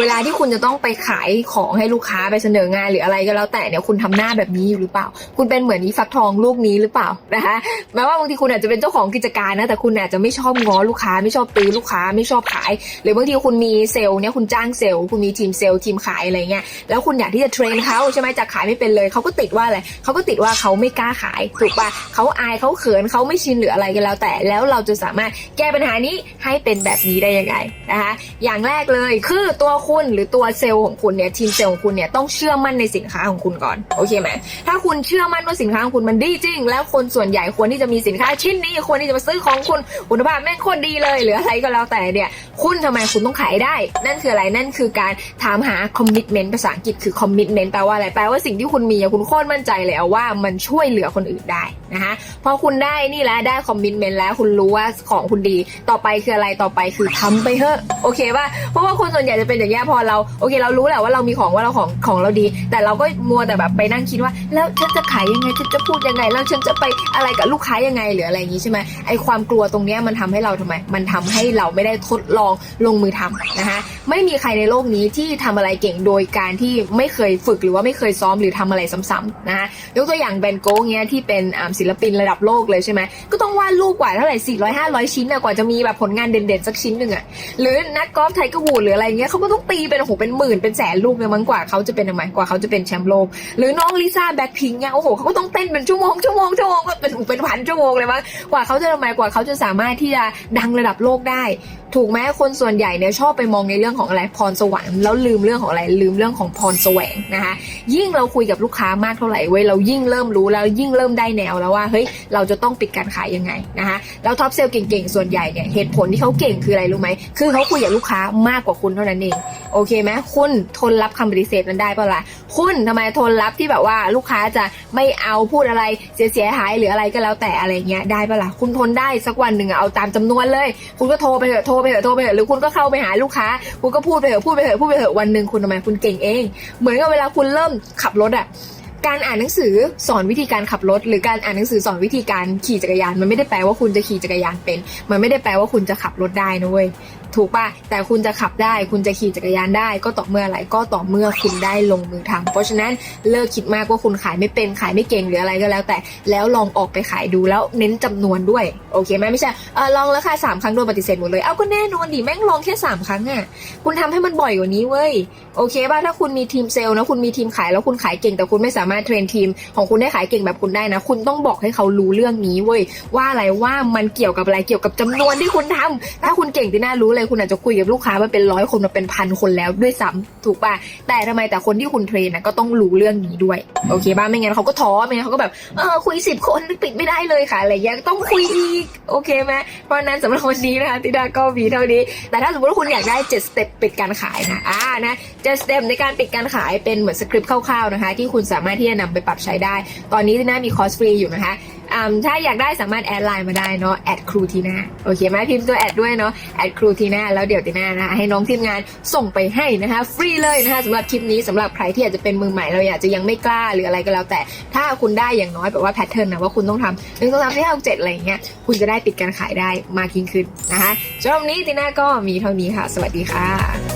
เวลาที่คุณจะต้องไปขายของให้ลูกค้าไปเสนองานหรืออะไรก็แล้วแต่เนี่ยคุณทำหน้าแบบนี้อยู่หรือเปล่า คุณเป็นเหมือนอีฟักทองลูกนี้หรือเปล่านะคะแม้ว่าบางทีคุณอาจจะเป็นเจ้าของกิจการนะแต่คุณอาจจะไม่ชอบง้อลูกค้าไม่ชอบตื้อลูกค้าไม่ชอบขาย หรือบางทีคุณมีเซลล์เนี่ยคุณจ้างเซลล์คุณมีทีมเซลล์ทีมขายอะไรเงี้ยแล้วคุณอยากที่จะเทรนเขาใช่ไหมจากขายไม่เป็นเลยเขาก็ติดว่าอะไรเขาก็ติดว่าเขาไม่กล้าขายถูกปะเขาอายเขาเขินเขาไม่ชินหรืออะไรก็แล้ว แต่แล้วเราจะสามารถแก้ปัญหานี้ให้เป็นแบบนี้ได้ยังไงนะคะอย่างแรกเลยคือตัวคุณหรือตัวเซลล์ของคุณเนี่ยทีมเซลล์ของคุณเนี่ยต้องเชื่อมั่นในสินค้าของคุณก่อนโอเคไหมถ้าคุณเชื่อมั่นว่าสินค้าของคุณมันดีจริง แล้วคนส่วนใหญ่ควรที่จะมีสินค้าชิ้นนี้ควรที่จะมาซื้อของคุณคุณภาพแม่งโคตรดีเลยหรืออะไรก็แล้วแต่เนี่ย คุณทำไมคุณต้องขายได้ นั่นคืออะไรนั่นคือการถามหา commitment ภาษาอังกฤษคือ commitment แปลว่าอะไรแปลว่าสิ่งที่คุณมีคุณโคตรมั่นใจเลยอะว่ามันช่วยเหลือคนอื่นได้นะคะพอคุณได้นี่แล้วได้ commitment แล้วคุณรู้ว่าของคุณดี ต่อไปคืออะไรต่อไปคือทำไปเถอะโอเคป่ะเพราะว่าคนส่วนใหญ่จะเป็นอย่างนี้พอเราโอเค เรารู้แหละว่าเรามีของว่าเราของของเราดี แต่เราก็มัวแต่แบบไปนั่งคิดว่า แล้วฉันจะขายยังไงฉันจะพูดยังไง แล้วฉันจะไปอะไรกับลูกค้ายังไงหรืออะไรอย่างนี้ใช่ไหมไอความกลัวตรงนี้มันทำให้เราทำไม มันทำให้เราไม่ได้ทดลองลงมือทำนะคะไม่มีใครในโลกนี้ที่ทำอะไรเก่งโดยการที่ไม่เคยฝึกหรือว่าไม่เคยซ้อมหรือทำอะไรซ้ำๆนะคะยกตัวอย่างแบนโก้เงี้ยที่เป็นศิลปินระดับโลกเลยใช่ไหมก็ต้องวาดรูปกว่าเท่าไหร่400 500ชิ้นอะกว่าจะมีแบบผลงานเด่นๆสักชิ้นหนึ่งอะหรือนักกอล์ฟไทเกอร์วูดหรืออะไรเงี้ยเขาก็ต้องตีเป็นโอ้โหเป็นหมื่นเป็นแสนลูกเลยมั้งกว่าเขาจะเป็นทำไมกว่าเขาจะเป็นแชมป์โลก หรือน้องลิซ่าแบ็คพิงเนี่ยโอ้โหเขาก็ต้องเต้นเป็นชั่วโมงชั่วโมงชั่วโมงแบบเป็นเป็นพันชั่วโมงเลยมั้งกว่าเขาจะทำไมกว่าเขาจะสามารถที่จะดังระดับโลกได้ ถูกไหมคนส่วนใหญ่เนี่ยชอบไปมองในเรื่องของอะไรพรสวรรค์แล้วลืมเรื่องของอะไรลืมเรื่องของพรแสวงนะคะ ยิ่งเราคุยกับลูกค้ามากเท่าไหร่เว้ยเรายิ่งเริ่มรู้แล้วยิ่งเริ่มได้แนวแล้วว่าเฮ้ยเราจะต้องปิดการขายยังไงนะคะแล้วท็อปเซลล์เก่งๆส่วนใหญ่เนี่ยเหตุผลที่เขาเก่งคืออะไรรู้ไหมคือเขาคุยกับลูกค้ามากกว่าคุณเท่านั้นเองโอเคไหมคุณทนรับคำปฏิเสธนั้นได้เปล่าล่ะคุณทำไมทนรับที่แบบว่าลูกค้าจะไม่เอาพูดอะไรเสียหายหรืออะไรก็แล้วแต่อะไรเงี้ยได้ปะล่ะคุณทนได้สักวันหนึ่งเอาตามจำนวนเลย คุณก็โทรไปเถอะโทรไปเถอะโทรไปเถอะหรือคุณก็เข้าไปหาลูกค้า คุณก็พูดไปเถอะพูดไปเถอะพูดไปเถอะวันหนึ่งคุณทำไมคุณเก่งเอง เหมือนกับเวลาคุณเริ่มขับรถอะการอ่านหนังสือสอนวิธีการขับรถ หรือการอ่านหนังสือสอนวิธีการขี่จักรยาน มันไม่ได้แปลว่าคุณจะขี่จักรยานเป็น มันไม่ได้แปลว่าคุณจะขับรถได้นะเว้ย ถูกป่ะ แต่คุณจะขับได้ คุณจะขี่จักรยานได้ ก็ต่อเมื่ออะไรก็ต่อเมื่อคุณได้ลงมือทำเพราะฉะนั้นเลิกคิดมากว่าคุณขายไม่เป็นขายไม่เก่งหรืออะไรก็แล้ว แต่แล้วลองออกไปขายดูแล้วเน้นจำนวนด้วยโอเคไหมไม่ใช่เออลองแล้วค่ะสามครั้งโดนปฏิเสธหมดเลยเอาก็แน่นอนดิแม่งลองแค่สามครั้งอะคุณทำให้มันบ่อยกว่านี้เว้ยโอเคป่ะถ้าคุณมีทีมเซลล์นะคุณมีทีมขายแล้วคุณขายเก่งแต่คุณไม่สามารถเทรนทีม ของคุณได้ขายเก่งแบบคุณได้นะ คุณต้องบอกให้เขารู้เรื่องนี้เว้ยว่าอะไรว่ามันเกี่ยวกับอะไรเกี่ยวกับจำนวนที่คุณทำถ้าคุณเก่งที่น่ารู้เลยคุณอาจจะคุยกับลูกค้ามาเป็นร้อยคนมาเป็นพันคนแล้วด้วยซ้ำถูกป่ะแต่ทำไมแต่คนที่คุณเทรนนะก็ต้องรู้เรื่องนี้ด้วยโอเคป่ะไม่งั้นเขาก็ท้อไม่งั้นเขาก็แบบเออคุยสิบคนปิดไม่ได้เลยค่ะอะไรเงี้ยต้องคุยอีกโอเคไหมเพราะนั้นสำหรับวันนี้นะคะติดาก็มีเท่านี้ แต่ถ้าสมมติว่าคุณอยากได้7สเต็ปปิดการขายนะอ่านะเจ็ดสเต็ปในการปิดการขายเป็นเหมือนสคริปต์คร่าวๆนะคะ ที่คุณสามารถที่จะนำไปปรับใช้ได้ ตอนนี้ติน่ามีคอร์สฟรีอยู่นะคะ ถ้าอยากได้สามารถแอดไลน์มาได้เนาะแอดครูทีน่าโอเคไหมพิมพ์ตัวแอดด้วยเนาะแอดครูทีน่าแล้วเดี๋ยวติน่านะคะให้น้องทีมงานส่งไปให้นะคะฟรีเลยนะคะสำหรับคลิปนี้สำหรับใครที่อาจจะเป็นมือใหม่เราอยากจะยังไม่กล้าหรืออะไรก็แล้วแต่ถ้าคุณได้อย่างน้อยแบบว่าแพทเทิร์นนะว่าคุณต้องทำหนึ่งสองสามสี่ห้าหกเจ็ดอะไรอย่างเงี้ยคุณจะได้ปิดการขายได้มากยิ่งขึ้นนะคะสำหรับวันนี้ติน่าก็มีเท่านี้ค่ะ สวัสดีค่ะ